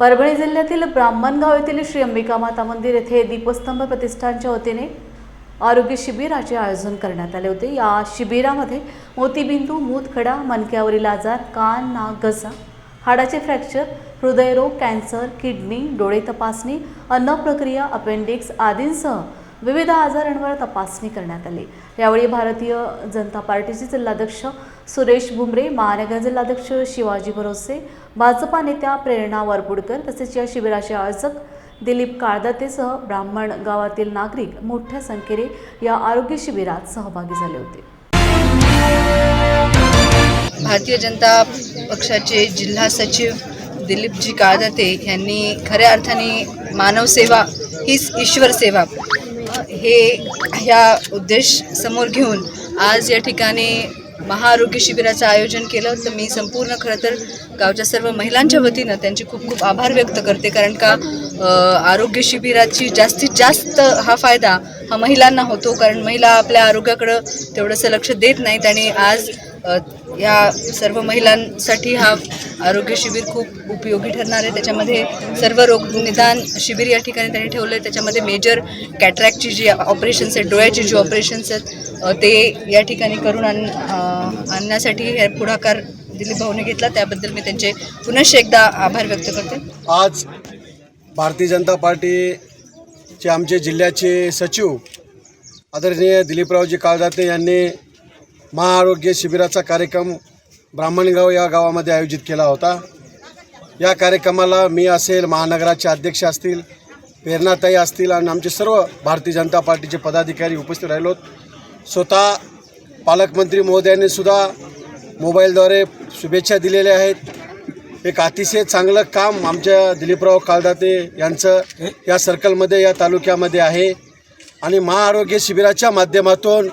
परभणी जिल्ह्यातील ब्राह्मणगाव येथील श्री अंबिका माता मंदिर येथे दीपस्तंभ प्रतिष्ठानच्या वतीने आरोग्य शिबिराचे आयोजन करण्यात आले होते. या शिबिरामध्ये मोतीबिंदू मूतखडा मनक्यावरील आजार कान नाक घसा हाडाचे फ्रॅक्चर हृदयरोग कॅन्सर किडनी डोळे तपासणी अन्न प्रक्रिया अपेंडिक्स आदींसह विविध आजारांवर तपासणी करण्यात आली. यावेळी भारतीय जनता पार्टीचे जिल्हाध्यक्ष सुरेश भुमरे महानगर जिल्हाध्यक्ष शिवाजी भरोसे भाजपा नेत्या प्रेरणा वरपुडकर तसेच या शिबिराचे आयोजक दिलीप काळदातेसह ब्राह्मण गावातील नागरिक मोठ्या संख्येने या आरोग्य शिबिरात सहभागी झाले होते. भारतीय जनता पक्षाचे जिल्हा सचिव दिलीपजी काळदाते यांनी खऱ्या अर्थाने मानवसेवा हीच ईश्वर सेवा. हे ह्या उद्देश समोर घेऊन आज या ठिकाणी महाआरोग्य शिबिराचं आयोजन केलं. तर मी संपूर्ण खरं तर गावच्या सर्व महिलांच्या वतीनं त्यांचे खूप खूप आभार व्यक्त करते. कारण का आरोग्य शिबिराची जास्तीत जास्त हा फायदा हा महिलांना होतो. कारण महिला आपल्या आरोग्याकडं तेवढंसं लक्ष देत नाहीत आणि आज या सर्व महिलांसाठी हा आरोग्य शिबिर खूप उपयोगी ठरणार आहे. त्याच्यामध्ये सर्व रोग निदान शिबिर या ठिकाणी त्यांनी ठेवलं आहे त्याच्यामध्ये मेजर कॅट्रॅक्टची जी ऑपरेशन्स आहेत डोळ्याची जी ऑपरेशन्स आहेत ते या ठिकाणी करून आण आणण्यासाठी हे पुढाकार दिलीप भाऊने घेतला. त्याबद्दल मी त्यांचे पुनश्च एकदा आभार व्यक्त करते. आज भारतीय जनता पार्टीचे आमचे जिल्ह्याचे सचिव आदरणीय दिलीपरावजी काळदाते यांनी महाआरोग्य शिबिराचा कार्यक्रम ब्राह्मणगाव या गावामध्ये आयोजित केला होता. या कार्यक्रमाला मी असेल महानगराचे अध्यक्ष असतील प्रेरणाताई असतील आणि आमचे सर्व भारतीय जनता पार्टीचे पदाधिकारी उपस्थित राहिलोत स्वतः पालकमंत्री महोदयांनी सुद्धा मोबाईलद्वारे शुभेच्छा दिलेल्या आहेत. एक अतिशय चांगलं काम आमच्या दिलीपराव कालदाते यांचं या सर्कलमध्ये या तालुक्यामध्ये आहे. आणि महाआरोग्य शिबिराच्या माध्यमातून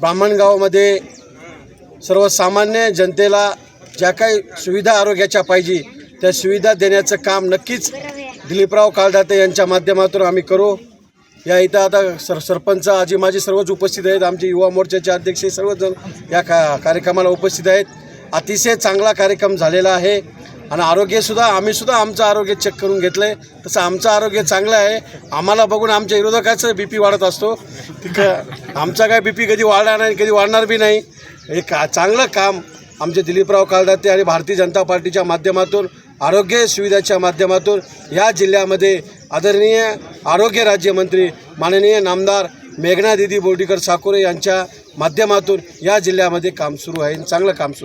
ब्राह्मणगावामध्ये सर्वसामान्य जनतेला ज्या काही सुविधा आरोग्याच्या पाहिजे त्या सुविधा देण्याचं काम नक्कीच दिलीपराव काळदाते यांच्या माध्यमातून आम्ही करू. या इथं आता सर सरपंच आजी माझी सर्वच उपस्थित आहेत. आमचे युवा मोर्चाचे अध्यक्ष हे सर्वजण या का कार्यक्रमाला उपस्थित आहेत. अतिशय चांगला कार्यक्रम झालेला आहे. आणि आरोग्यसुद्धा आम्हीसुद्धा आमचं आरोग्य चेक करून घेतलं आहे तसं आमचं आरोग्य चांगलं आहे. आम्हाला बघून आमच्या विरोधकाचं बी पी वाढत असतो. आमचा काय बी पी कधी वाढणार नाही कधी वाढणार बी नाही. हे का चांगलं काम आमचे दिलीपराव कालदाते आणि भारतीय जनता पार्टीच्या माध्यमातून आरोग्य सुविधाच्या माध्यमातून या जिल्ह्यामध्ये आदरणीय आरोग्य राज्यमंत्री माननीय नामदार मेघना दिदी बोर्डीकर साकोरे यांच्या माध्यमातून या जिल्ह्यामध्ये काम सुरू आहे चांगलं काम सुरू